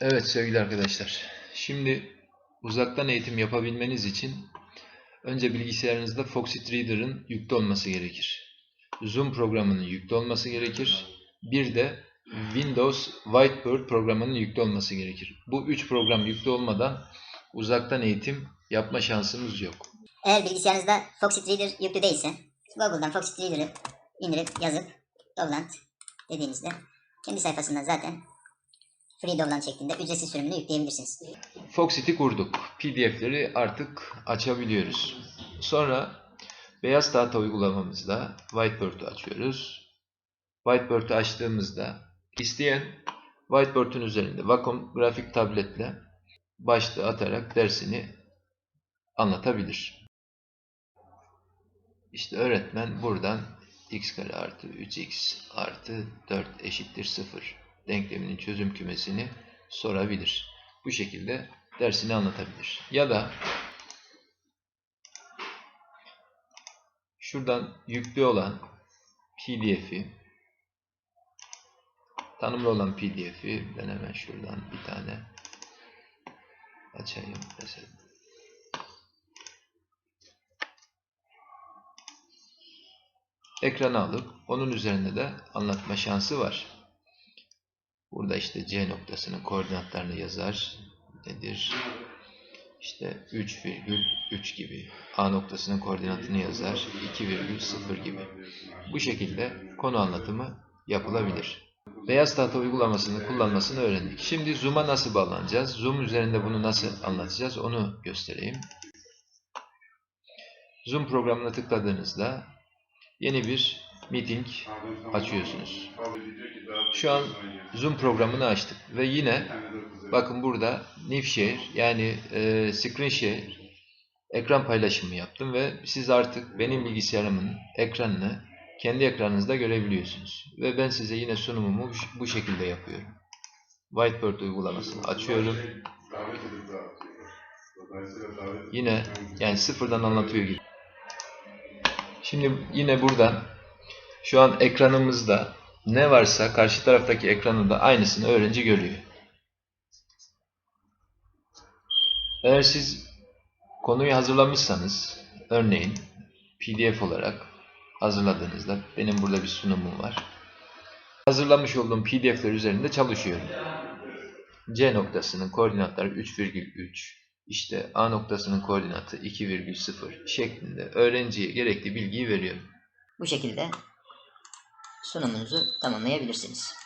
Evet sevgili arkadaşlar. Şimdi uzaktan eğitim yapabilmeniz için önce bilgisayarınızda Foxit Reader'ın yüklü olması gerekir. Zoom programının yüklü olması gerekir. Bir de Windows Whiteboard programının yüklü olması gerekir. Bu üç program yüklü olmadan uzaktan eğitim yapma şansınız yok. Eğer bilgisayarınızda Foxit Reader yüklü değilse Google'dan Foxit Reader'ı indirip yazıp Dovlant dediğinizde kendi sayfasından zaten Free Dovlant şeklinde ücretsiz sürümünü yükleyebilirsiniz. Foxit'i kurduk. PDF'leri artık açabiliyoruz. Sonra beyaz tahta uygulamamızda Whiteboard'u açıyoruz. Whiteboard'u açtığımızda isteyen Whiteboard'un üzerinde Wacom grafik tabletle başlığı atarak dersini anlatabilir. İşte öğretmen buradan x kare artı 3x artı 4 eşittir 0 denkleminin çözüm kümesini sorabilir. Bu şekilde dersini anlatabilir. Ya da şuradan yüklü olan pdf'i tanımlı olan pdf'i ben hemen şuradan bir tane açayım mesela. Ekrana alıp onun üzerinde de anlatma şansı var. Burada işte C noktasının koordinatlarını yazar. Nedir? İşte 3,3 gibi. A noktasının koordinatını yazar. 2,0 gibi. Bu şekilde konu anlatımı yapılabilir. Beyaz tahta uygulamasını kullanmasını öğrendik. Şimdi Zoom'a nasıl bağlanacağız? Zoom üzerinde bunu nasıl anlatacağız? Onu göstereyim. Zoom programına tıkladığınızda yeni bir meeting açıyorsunuz. Şu an Zoom programını açtık ve yine bakın burada New yani e, Screen Share ekran paylaşımı yaptım ve siz artık benim bilgisayarımın ekranını kendi ekranınızda görebiliyorsunuz. Ve ben size yine sunumumu bu şekilde yapıyorum. Whiteboard uygulamasını açıyorum. Yine yani sıfırdan anlatıyor gibi. Şimdi yine buradan şu an ekranımızda ne varsa karşı taraftaki ekranı da aynısını öğrenci görüyor. Eğer siz konuyu hazırlamışsanız örneğin PDF olarak hazırladığınızda benim burada bir sunumum var. Hazırlamış olduğum PDF'ler üzerinde çalışıyorum. C noktasının koordinatları 3,3 işte A noktasının koordinatı 2,0 şeklinde öğrenciye gerekli bilgiyi veriyorum. Bu şekilde sunumunuzu tamamlayabilirsiniz.